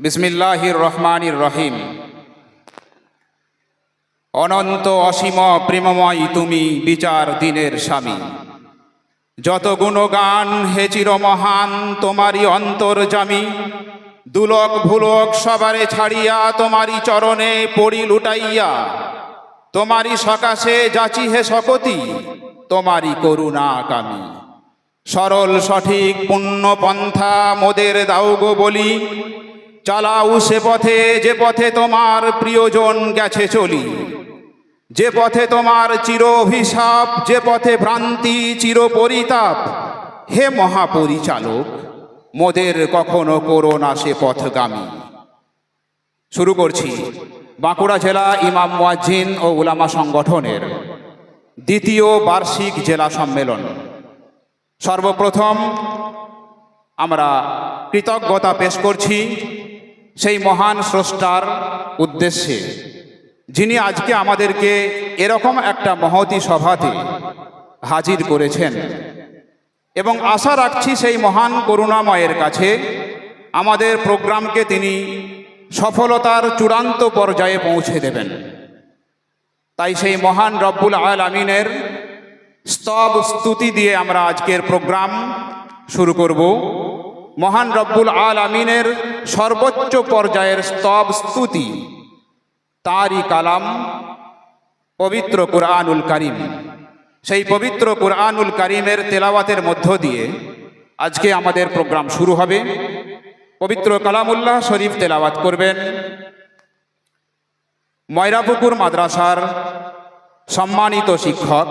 বিসমিল্লাহির রহমানির রহিম। অনন্ত অসীম প্রেমময় তুমি বিচার দিনের স্বামী। যত গুণগান হে চির মহান তোমারই অন্তর্জামী। দুলক ভুলক সবারে ছাড়িয়া তোমারই চরণে পড়ি লুটাইয়া। তোমারই সকাশে যাচি হে শকতি, তোমারই করুণা কামী। সরল সঠিক পুণ্য পন্থা মোদের দাও গো বলি। চালাও সে পথে, যে পথে তোমার প্রিয়জন গেছে চলি। যে পথে তোমার চির অভিশাপ, যে পথে ভ্রান্তি চির পরিতাপ, হে মহাপরিচালক, মোদের কখনো করো না সে পথগামী। শুরু করছি বাঁকুড়া জেলা ইমাম মুয়াজ্জিন ও উলামা সংগঠনের দ্বিতীয় বার্ষিক জেলা সম্মেলন। সর্বপ্রথম আমরা কৃতজ্ঞতা পেশ করছি সেই মহান স্রষ্টার উদ্দেশ্যে, যিনি আজকে আমাদেরকে এরকম একটা মহতি সভাতে হাজির করেছেন। এবং আশা রাখছি সেই মহান করুণাময়ের কাছে আমাদের প্রোগ্রামকে তিনি সফলতার চূড়ান্ত পর্যায়ে পৌঁছে দেবেন। তাই সেই মহান রব্বুল আল আমিনের স্তব স্তুতি দিয়ে আমরা আজকের প্রোগ্রাম শুরু করব। মহান রব্বুল আল আমিনের সর্বোচ্চ পর্যায়ের স্তব স্তুতি। তারই কালাম পবিত্র কুরআনুল কারিম। সেই পবিত্র কুরআনুল কারিমের তেলাওয়াতের মধ্য দিয়ে আজকে আমাদের প্রোগ্রাম শুরু হবে। পবিত্র কালামুল্লাহ শরীফ তেলাওয়াত করবেন। ময়রাপুকুর মাদ্রাসার সম্মানিত শিক্ষক